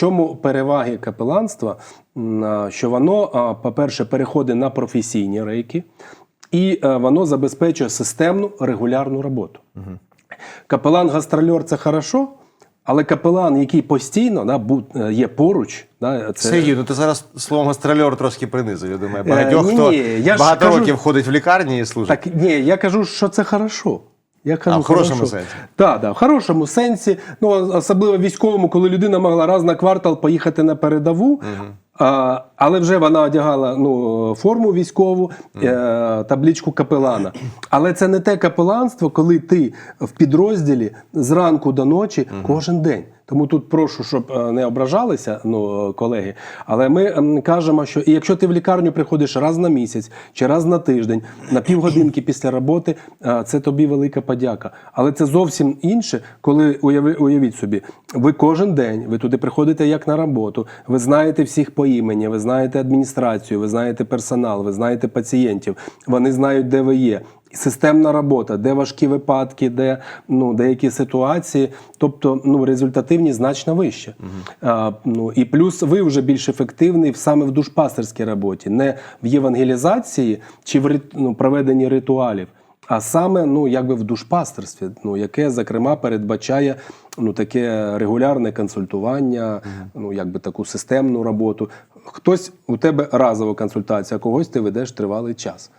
чому переваги капеланства? Що воно, по-перше, переходить на професійні рейки, і е, воно забезпечує системну регулярну роботу. Капелан-гастрольор це хорошо, але капелан, який постійно да, е, є поруч, да, це Сергій, ну ти зараз словом гастрольор трошки принизив. Я думаю, багатьох ні, хто ні, я багато кажу- років ходить в лікарні і служить. Так ні, я кажу, що це хорошо. Я кажу, А в хорошому хорошо. сенсі? Так, да, в хорошому сенсі. Ну, особливо військовому, коли людина могла раз на квартал поїхати на передову, а, але вже вона одягала ну, форму військову, е, таблічку капелана. Але це не те капеланство, коли ти в підрозділі зранку до ночі кожен день. Тому тут прошу, щоб е, не ображалися ну, колеги. Але ми ем, кажемо, що і якщо ти в лікарню приходиш раз на місяць чи раз на тиждень, на півгодинки після роботи, е, це тобі велика подяка. Але це зовсім інше, коли уяви, уявіть собі, ви кожен день ви туди приходите як на роботу, ви знаєте всіх по імені, ви знаєте адміністрацію, ви знаєте персонал, ви знаєте пацієнтів, вони знають, де ви є. Системна робота, де важкі випадки, де ну, деякі ситуації, тобто ну, результативність значно вища. А, ну, і плюс ви вже більш ефективний саме в душпастерській роботі, не в євангелізації чи в ну, проведенні ритуалів, а саме ну, якби в душпастерстві, ну, яке, зокрема, передбачає ну, таке регулярне консультування, ну, якби таку системну роботу. Хтось у тебе разова консультація, а когось ти ведеш тривалий час.